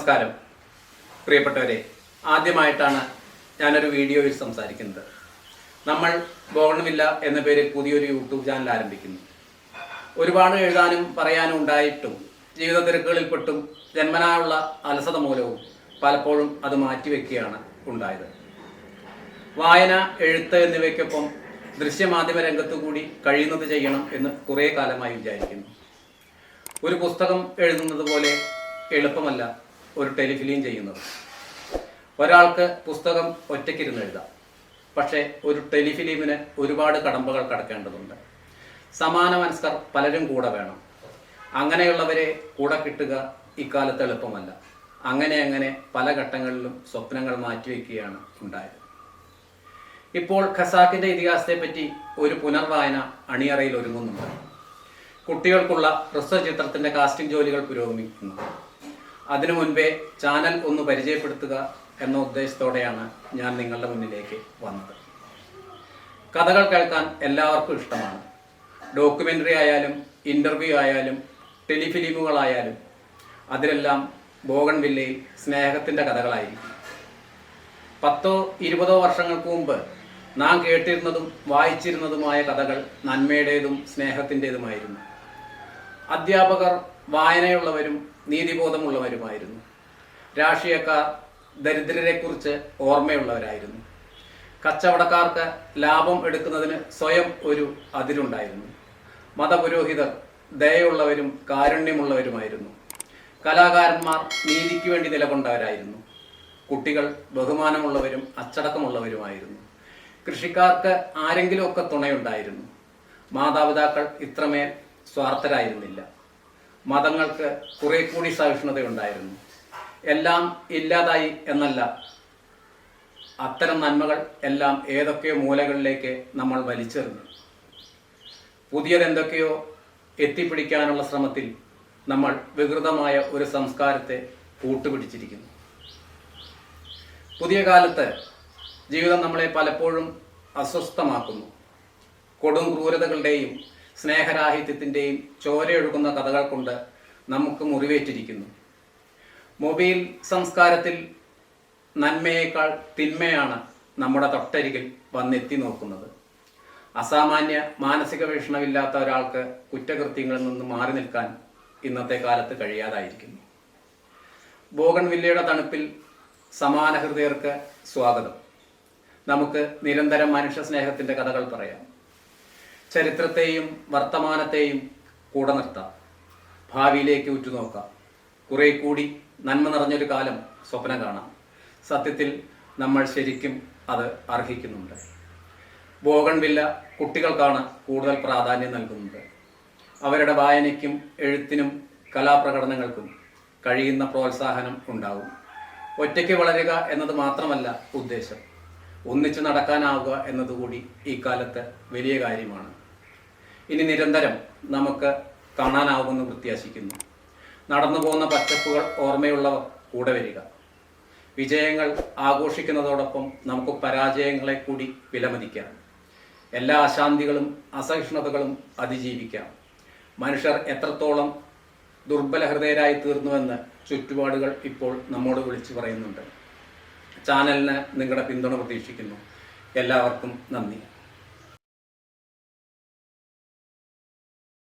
നമസ്കാരം. പ്രിയപ്പെട്ടവരെ ആദ്യമായിട്ടാണ് ഞാനൊരു വീഡിയോയിൽ സംസാരിക്കുന്നത്. നമ്മൾ ബോഗൺവില്ല എന്ന പേരിൽ പുതിയൊരു യൂട്യൂബ് ചാനൽ ആരംഭിക്കുന്നു. ഒരുപാട് എഴുതാനും പറയാനും ഉണ്ടായിട്ടും ജീവിത തിരക്കുകളിൽപ്പെട്ടും ജന്മനായുള്ള അലസത മൂലവും പലപ്പോഴും അത് മാറ്റിവെക്കുകയാണ് ഉണ്ടായത്. വായന എഴുത്ത് എന്നിവയ്ക്കൊപ്പം ദൃശ്യമാധ്യമ രംഗത്തു കൂടി കഴിയുന്നത് ചെയ്യണം എന്ന് കുറേ കാലമായി വിചാരിക്കുന്നു. ഒരു പുസ്തകം എഴുതുന്നത് പോലെ എളുപ്പമല്ല. ഒരു ടെലിഫിലിം ചെയ്യുന്നത്. ഒരാൾക്ക് പുസ്തകം ഒറ്റയ്ക്കിരുന്ന് എഴുതാം. പക്ഷേ ഒരു ടെലിഫിലിമിന് ഒരുപാട് കടമ്പകൾ കടക്കേണ്ടതുണ്ട്. സമാന മനസ്കർ പലരും കൂടെ വേണം. അങ്ങനെയുള്ളവരെ കൂടെ കിട്ടുക ഇക്കാലത്ത് എളുപ്പമല്ല. അങ്ങനെ അങ്ങനെ പല ഘട്ടങ്ങളിലും സ്വപ്നങ്ങൾ മാറ്റിവെക്കുകയാണ് ഉണ്ടായത്. ഇപ്പോൾ ഖസാക്കിന്റെ ഇതിഹാസത്തെ പറ്റി ഒരു പുനർവായന അണിയറയിൽ ഒരുങ്ങുന്നുണ്ട്. കുട്ടികൾക്കുള്ള ഹ്രസ്വ ചിത്രത്തിന്റെ കാസ്റ്റിംഗ് ജോലികൾ പുരോഗമിക്കുന്നു. അതിനു മുൻപേ ചാനൽ ഒന്ന് പരിചയപ്പെടുത്തുക എന്ന ഉദ്ദേശത്തോടെയാണ് ഞാൻ നിങ്ങളുടെ മുന്നിലേക്ക് വന്നത്. കഥകൾ കേൾക്കാൻ എല്ലാവർക്കും ഇഷ്ടമാണ്. ഡോക്യുമെന്ററി ആയാലും ഇന്റർവ്യൂ ആയാലും ടെലിഫിലിമുകളായാലും അതിലെല്ലാം ബോഗൺവില്ലയിൽ സ്നേഹത്തിന്റെ കഥകളായിരിക്കും. പത്തോ ഇരുപതോ വർഷങ്ങൾക്ക് മുമ്പ് നാം കേട്ടിരുന്നതും വായിച്ചിരുന്നതുമായ കഥകൾ നന്മയുടേതും സ്നേഹത്തിന്റെതുമായിരുന്നു അധ്യാപകർ വായനയുള്ളവരും നീതിബോധമുള്ളവരുമായിരുന്നു. രാഷ്ട്രീയക്കാർ ദരിദ്രരെക്കുറിച്ച് ഓർമ്മയുള്ളവരായിരുന്നു. കച്ചവടക്കാർക്ക് ലാഭം എടുക്കുന്നതിന് സ്വയം ഒരു അതിരുണ്ടായിരുന്നു. മതപുരോഹിതർ ദയയുള്ളവരും കാരുണ്യമുള്ളവരുമായിരുന്നു. കലാകാരന്മാർ നീതിക്ക് വേണ്ടി നിലകൊണ്ടവരായിരുന്നു. കുട്ടികൾ ബഹുമാനമുള്ളവരും അച്ചടക്കമുള്ളവരുമായിരുന്നു. കൃഷിക്കാർക്ക് ആരെങ്കിലുമൊക്കെ തുണയുണ്ടായിരുന്നു. മാതാപിതാക്കൾ ഇത്രമേൽ സ്വാർത്ഥരായിരുന്നില്ല. മതങ്ങൾക്ക് കുറെ കൂടി സഹിഷ്ണുതയുണ്ടായിരുന്നു. എല്ലാം ഇല്ലാതായി എന്നല്ല. അത്തരം നന്മകൾ എല്ലാം ഏതൊക്കെയോ മൂലകളിലേക്ക് നമ്മൾ വലിച്ചെറിഞ്ഞു. പുതിയതെന്തൊക്കെയോ എത്തിപ്പിടിക്കാനുള്ള ശ്രമത്തിൽ നമ്മൾ വികൃതമായ ഒരു സംസ്കാരത്തെ കൂട്ടുപിടിച്ചിരിക്കുന്നു. പുതിയ കാലത്ത് ജീവിതം നമ്മളെ പലപ്പോഴും അസ്വസ്ഥമാക്കുന്നു. കൊടും ക്രൂരതകളുടെയും സ്നേഹരാഹിത്യത്തിന്റെയും ചോരയൊഴുകുന്ന കഥകൾ കൊണ്ട് നമുക്ക് മുറിവേറ്റിരിക്കുന്നു. മൊബൈൽ സംസ്കാരത്തിൽ നന്മയേക്കാൾ തിന്മയാണ് നമ്മുടെ തൊട്ടരികിൽ വന്നെത്തി നോക്കുന്നത്. അസാമാന്യ മാനസിക വീക്ഷണമില്ലാത്ത ഒരാൾക്ക് കുറ്റകൃത്യങ്ങളിൽ നിന്ന് മാറി നിൽക്കാൻ ഇന്നത്തെ കാലത്ത് കഴിയാതായിരിക്കുന്നു. ബോഗൺ വില്ലയുടെ തണുപ്പിൽ സമാന ഹൃദയർക്ക് സ്വാഗതം. നമുക്ക് നിരന്തരം മനുഷ്യ സ്നേഹത്തിന്റെ കഥകൾ പറയാം. ചരിത്രത്തെയും വർത്തമാനത്തെയും കൂടെ നിർത്താം. ഭാവിയിലേക്ക് ഉറ്റുനോക്കാം. കുറെ കൂടി നന്മ നിറഞ്ഞൊരു കാലം സ്വപ്നം കാണാം. സത്യത്തിൽ നമ്മൾ ശരിക്കും അത് അർഹിക്കുന്നുണ്ട്. ബോഗൺവില്ല കുട്ടികൾക്കാണ് കൂടുതൽ പ്രാധാന്യം നൽകുന്നത്. അവരുടെ വായനയ്ക്കും എഴുത്തിനും കലാപ്രകടനങ്ങൾക്കും കഴിയുന്ന പ്രോത്സാഹനം ഉണ്ടാവും ഒറ്റയ്ക്ക് വളരുക എന്നത് മാത്രമല്ല ഉദ്ദേശം. ഒന്നിച്ച് നടക്കാനാവുക എന്നതുകൂടി ഈ കാലത്ത് വലിയ കാര്യമാണ്. ഇനി നിരന്തരം നമുക്ക് കാണാനാവുമെന്ന് പ്രത്യാശിക്കുന്നു. നടന്നു പോകുന്ന പച്ചപ്പുകൾ ഓർമ്മയുള്ളവർ കൂടെ വരിക. വിജയങ്ങൾ ആഘോഷിക്കുന്നതോടൊപ്പം നമുക്ക് പരാജയങ്ങളെ കൂടി വിലമതിക്കാം. എല്ലാ അശാന്തികളും അസഹിഷ്ണുതകളും അതിജീവിക്കാം. മനുഷ്യർ എത്രത്തോളം ദുർബല ഹൃദയരായി തീർന്നുവെന്ന് ചുറ്റുപാടുകൾ ഇപ്പോൾ നമ്മോട് വിളിച്ചു പറയുന്നുണ്ട്. ചാനലിന് നിങ്ങളുടെ പിന്തുണ പ്രതീക്ഷിക്കുന്നു. എല്ലാവർക്കും നന്ദി.